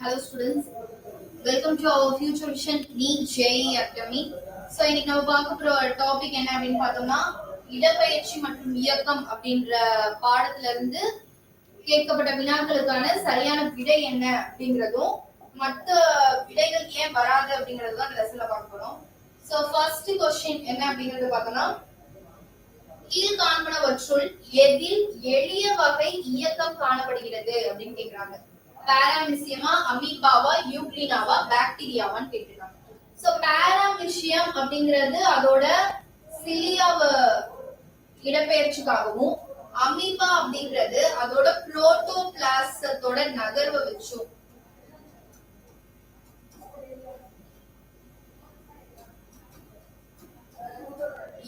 Hello students welcome to our future vision நீ Jai academy so இன்னைக்கு நம்ம பார்க்க போற டாபிக் என்ன அப்படின்னு பார்த்தோம்னா இடப்பெயர்ச்சி மற்றும் இயக்கம் அப்படின்ற பாடத்துல இருந்து கேட்கப்பட்ட வினாக்களுக்கான சரியான விடை என்ன அப்படிங்கிறதும் மற்ற விடைகள் ஏன் வராது அப்படிங்கறதும் அந்த லெசன்ல பார்க்க போறோம். ஸோ ஃபர்ஸ்ட் கொஸ்டின் என்ன அப்படிங்கறது பார்த்தோம்னா கீழ் காண்பனவற்றுள் எதில் எளிய வகை இயக்கம் காணப்படுகிறது அப்படின்னு கேட்குறாங்க பேராமிசியமா அமீபாவா யூக்ளினாவா பாக்டீரியாவான்னு கேட்டிருக்காங்க. சோ பாராமிசியம் அப்படிங்கிறது அதோட சிலியாவ இடப்பெயர்ச்சிக்காகவும் அமீபா அப்படிங்கிறது அதோட புரோட்டோபிளாசத்தோட நகர்வை வச்சும்.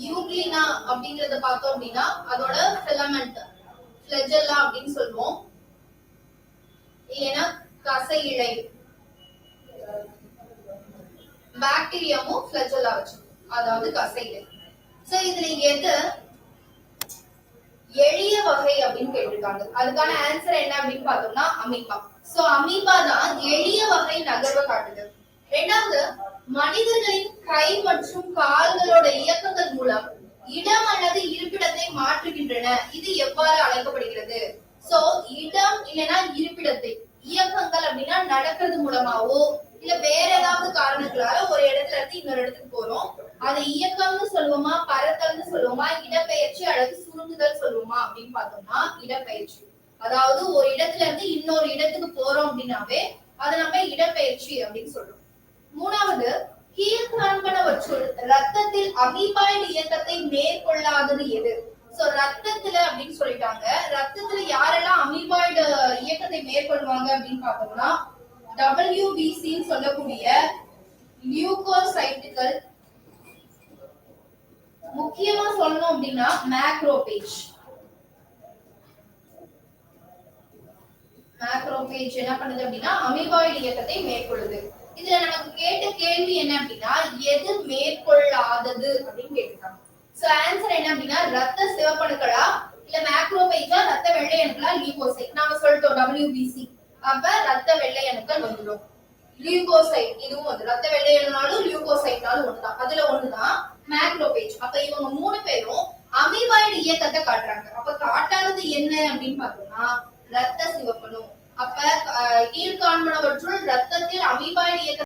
யூக்ளினா அப்படிங்கறத பார்த்தோம் அப்படின்னா அதோட ஃபிலமெண்ட் ஃபிளஜெல்லா அப்படின்னு சொல்லுவோம். இல்லைன்னா கசை இழை பாக்டீரியாவும் பிளஜலா வச்சிருக்கும். அதாவது கசை இழை சோ இதுல எது? எளிய வகை அப்படின்னு கேட்டிருக்காங்க. அதுக்கான ஆன்சர் என்ன அப்படின்னு பார்த்தோம்னா அமீபா. சோ அமீபா தான் எளிய வகை நகர்வை காட்டுது. ரெண்டாவது மனிதர்களின் கை மற்றும் கால்களோட இயக்கங்கள் மூலம் இடம் அல்லது இருப்பிடத்தை மாற்றுகின்றன. இது எவ்வாறு அழைக்கப்படுகிறது? சோ இடம் இல்லைன்னா இருப்பிடத்தை. இயக்கங்கள் அப்படின்னா நடக்கிறது மூலமாவோ இல்ல வேற ஏதாவது காரணங்களால ஒரு இடத்துல இருந்து இன்னொரு இடத்துக்கு போறோம். அதை இயக்கம்னு சொல்லுவோமா பறத்தல்னு சொல்லுவோமா இடப்பெயர்ச்சி அல்லது சுருங்குதல் சொல்லுவோமா அப்படின்னு பார்த்தோம்னா இடப்பெயர்ச்சி. அதாவது ஒரு இடத்துல இருந்து இன்னொரு இடத்துக்கு போறோம் அப்படின்னாவே அதை நம்ம இடப்பெயர்ச்சி அப்படின்னு சொல்றோம். மூணாவது கீழ்காண்பனவற்றுள் ரத்தத்தில் அமீபாய்டு இயக்கத்தை மேற்கொள்ளாதது எது? சோ ரத்தத்துல அப்படின்னு சொல்லிட்டாங்க. ரத்த இயக்கத்தை அப்படின்னு பார்த்தோம்னா டபிள்யூபிசின்னு சொல்லக்கூடிய லியூகோசைட்டுகள் முக்கியமா சொல்லணும் அப்படின்னா மேக்ரோபேஜ் மேக்ரோபேஜ் என்ன பண்ணுது அப்படின்னா அமீபாய்டு இயக்கத்தை மேற்கொள்ளுது. இதுல நமக்கு கேட்ட கேள்வி என்ன அப்படின்னா எது மேற்கொள்ளாதது அப்படின்னு கேட்டிருக்காங்க. சோ ஆன்சர் என்ன அப்படின்னா ரத்த சிவப்பணுக்களா வெள்ளை அணுக்களா லியூகோசைட் நாம சொல்லிட்டோம் டபிள்யூபிசி அப்ப ரத்த வெள்ளை அணுக்கள் வந்துடும். லியூகோசைட் இதுவும் வந்து ரத்த வெள்ளை அணுனாலும் லியூகோசைட்னாலும் ஒண்ணுதான். அதுல ஒண்ணுதான் மேக்ரோபேஜ் அப்ப இவங்க மூணு பேரும் அமீபாய்டு இயக்கத்தை காட்டுறாங்க. அப்ப காட்டாதது என்ன அப்படின்னு பார்த்தோம்னா ரத்த சிவப்பணும். அப்ப அஹ், கீழ்காண்பனவற்றுள் ரத்தத்தில் அமீபாய்டு இயக்க